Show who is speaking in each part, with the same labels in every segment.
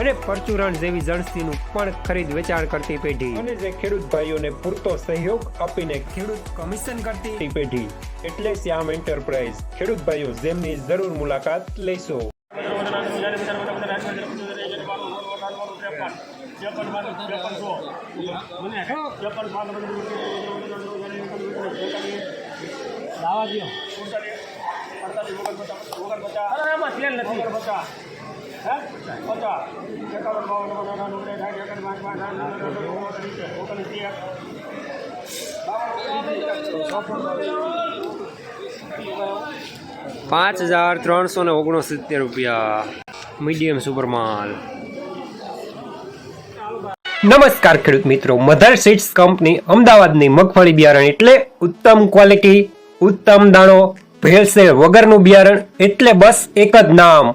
Speaker 1: અને પરચુરણ જેવી જણસીનું પણ ખરીદ વેચાણ કરતી પેઢી. અને જે ખેડૂત ભાઈઓને પૂરતો સહયોગ આપીને ખેડૂત કમિશન કરતી પેઢી. એટલે શ્યામ એન્ટરપ્રાઇઝ. ખેડૂત ભાઈઓ જેમની જરૂર મુલાકાત લેશો. પાંચ હજાર ત્રણસો ને ઓગણસિત્તેર રૂપિયા. મીડિયમ સુપરમાલ. નમસ્કાર ખેડૂત મિત્રો. મધર સીડ્સ કંપની અમદાવાદની મગફળી બિયારણ એટલે ઉત્તમ ક્વોલિટી, ઉત્તમ દાણો, ભેળસેળ વગરનું બિયારણ એટલે બસ એક જ નામ.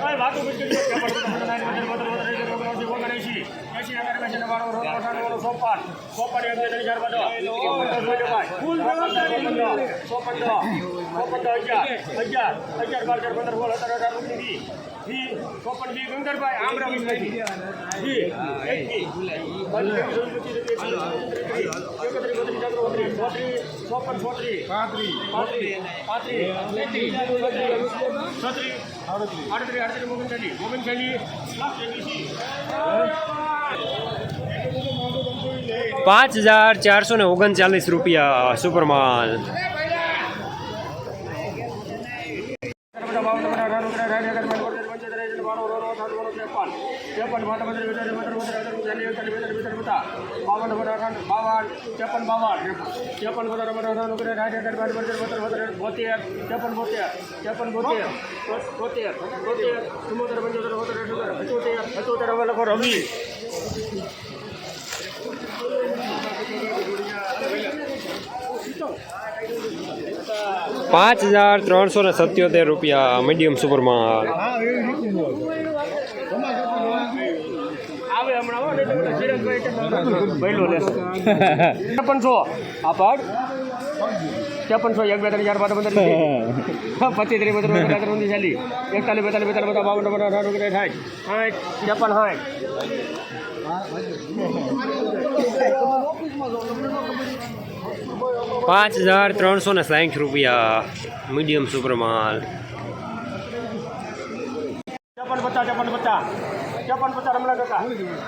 Speaker 2: వాకు బిస్కెట్ ઓગણસી એસી એકાડમી નવાણું રોડ અઠાણું ચોપન ચોપન એકસો ચાર બધો ચોપન ચોપન અગિયાર અગિયાર અગિયાર બાર ચાર પંદર સોળ
Speaker 1: પાંચ હજાર ચારસો ને ઓગણચાલીસ રૂપિયા
Speaker 2: સુપરમાલ રવિ
Speaker 1: પાંચ હજાર ત્રણસો ને સત્યોતેર રૂપિયા મીડિયમ સુપરમાલ
Speaker 2: પેલા સિરજભાઈ છે ને, ભઈલો લેશે. ત્રેપનસો આ પાડ ત્રેપનસો એક બે ત્રણ ચાર પાંચ પંદર વીસ. પચીસ ત્રીસ બત્રીસ બત્રીસ ત્રીસ ઊંધી ચાલી એકતાલીસ બેતાલીસ બેતાલીસ બધા બાવન બધા અઢાર ઓગણીસ સાઠ સાઠ ત્રેપન સાઠ
Speaker 1: પાંચ હજાર ત્રણસો ને સાઠ રૂપિયા મીડિયમ સુપરમાલ
Speaker 2: ત્રેપન પચાસ ત્રેપન પચાસ ત્રેપન પચાસ રમલા કાકા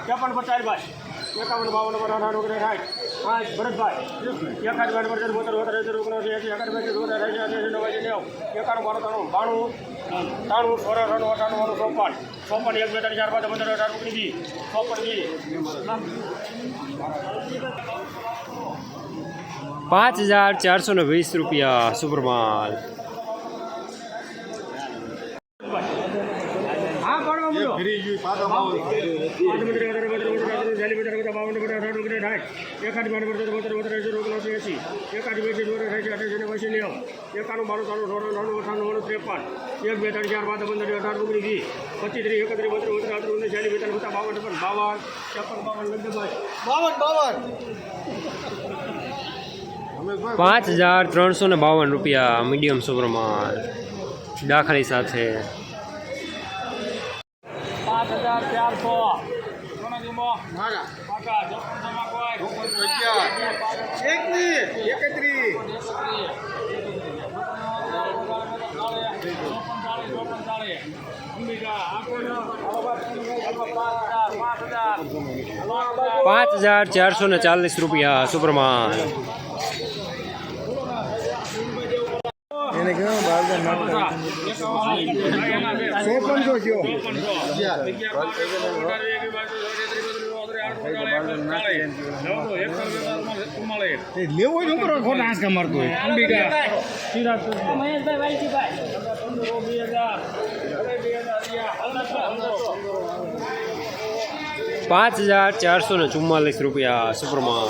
Speaker 2: ત્રેપન પચાસ ભાઈ એકાવન બાવન અઢાર ઓગણીસ સાઠ સાઠ ભરતભાઈ એકાદ બાર પર બોતર બોતેર એસી ઓગણસી એસી એકાદ બે બોતેર એસી એસી નવાસી નેવું એકાણું બાર ત્રાણું બાણું ત્રાણું સોળ અઠાણું અઠાણું વાળું ચોપન ચોપન એક બે ત્રણ ચાર પાંચ પંદર અઢાર ઓગણીસ બી ચોપન બી
Speaker 1: પાંચ હજાર ચારસો ને વીસ રૂપિયા સુપરમાલ
Speaker 2: પડવા મળ્યો એકાણું બાણું ત્રાણું સોળ ત્રાણું અઠાણું ઓગણું ત્રેપન એક બે ત્રણ ચાર પાંચ પંદર અઢાર ઓગણીસ વીસ પચીસ ત્રીસ એકત્રીસ બત્રીસ બત્રીસ અઠાર ઓગણીસ ચાલીસ બેતાલીસ પચાસ બાવન છપ્પન બાવન છપ્પન બાવન લગ્નભાઈ બાવન બાવન
Speaker 1: પાંચ હજાર ત્રણસો ને બાવન રૂપિયા મીડિયમ સુપરમાલ દાખલી સાથે.
Speaker 2: પાંચ હજાર ચારસો મારા પાકા ચોપનસોમાં કોઈ એકવીસ એકત્રીસ પાંચ
Speaker 1: હજાર ચારસો ને ચાલીસ રૂપિયા સુપરમાન
Speaker 3: મને કહો બાવન
Speaker 2: ચોપનસો થયો.
Speaker 3: એ લેવો જ ઉપર ખોટા આંચકા મારતો હોય.
Speaker 1: પાંચ હજાર ચારસો ને ચુમ્માલીસ રૂપિયા સુપરમાલ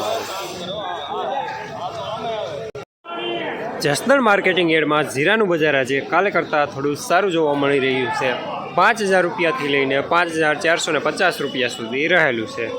Speaker 1: જસદણ માર્કેટિંગ એડમાં જીરાનું બજાર આજે કાલે કરતાં થોડું સારું જોવા મળી રહ્યું છે. પાંચ હજાર રૂપિયાથી લઈને પાંચ હજાર ચારસો ને પચાસ રૂપિયા સુધી રહેલું છે.